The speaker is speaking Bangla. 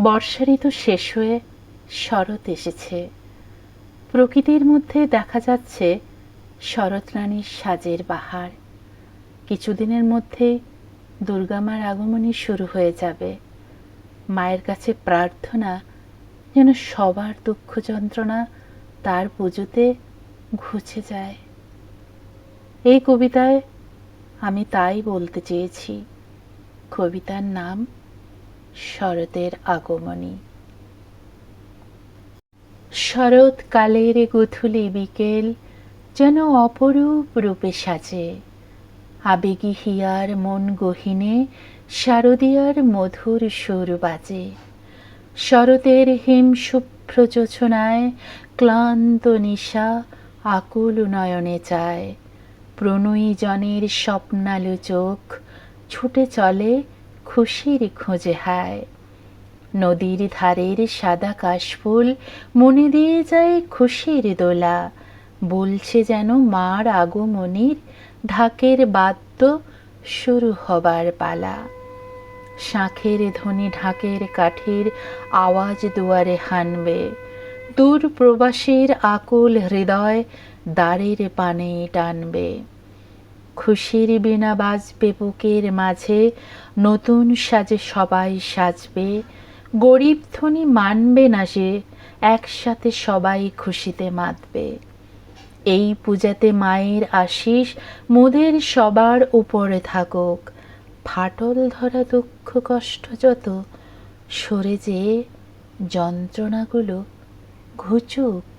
বর্ষা ঋতু শেষ হয়ে শরৎ এসেছে। প্রকৃতির মধ্যে দেখা যাচ্ছে শরৎ রানীর সাজের বাহার। কিছুদিনের মধ্যে দুর্গামার আগমনী শুরু হয়ে যাবে। মায়ের কাছে প্রার্থনা যেন সবার দুঃখ যন্ত্রণা তার পুজোতে ঘুচে যায়। এই কবিতায় আমি তাই বলতে চেয়েছি। কবিতার নাম শরতের আগমনী। শরৎকালের গুথুলি বিকেল যেন অপরূপ রূপে সাজে। আবেগী হিয়ার মন গহিনে শারদীয়ার মধুর সুর বাজে। শরতের হিম শুভ্র যোছনায় ক্লান্ত নিশা আকুল নয়নে চায়। প্রণয়ী জনের স্বপ্নালু চোখ ছুটে চলে খুশির খোঁজে হায়। নদীর ধারের সাদা কাশফুল, মনে দিয়ে যায় খুশির দোলা। বলছে যেন মার আগমনির ঢাকের বাদ্য শুরু হবার পালা। শাঁখের ধ্বনি ঢাকের কাঠির আওয়াজ দুয়ারে হানবে। দূর প্রবাসীর আকুল হৃদয় দ্বারের পানে টানবে। খুশির বিনা বাজবে বুকের মাঝে, নতুন সাজে সবাই সাজবে। গরিব ধনী মানবে না যে, একসাথে সবাই খুশিতে মাতবে। এই পূজাতে মায়ের আশিস মোদের সবার উপরে থাকুক। ফাটল ধরা দুঃখ কষ্ট যত, সরে যেয়ে যন্ত্রণাগুলো ঘুচুক।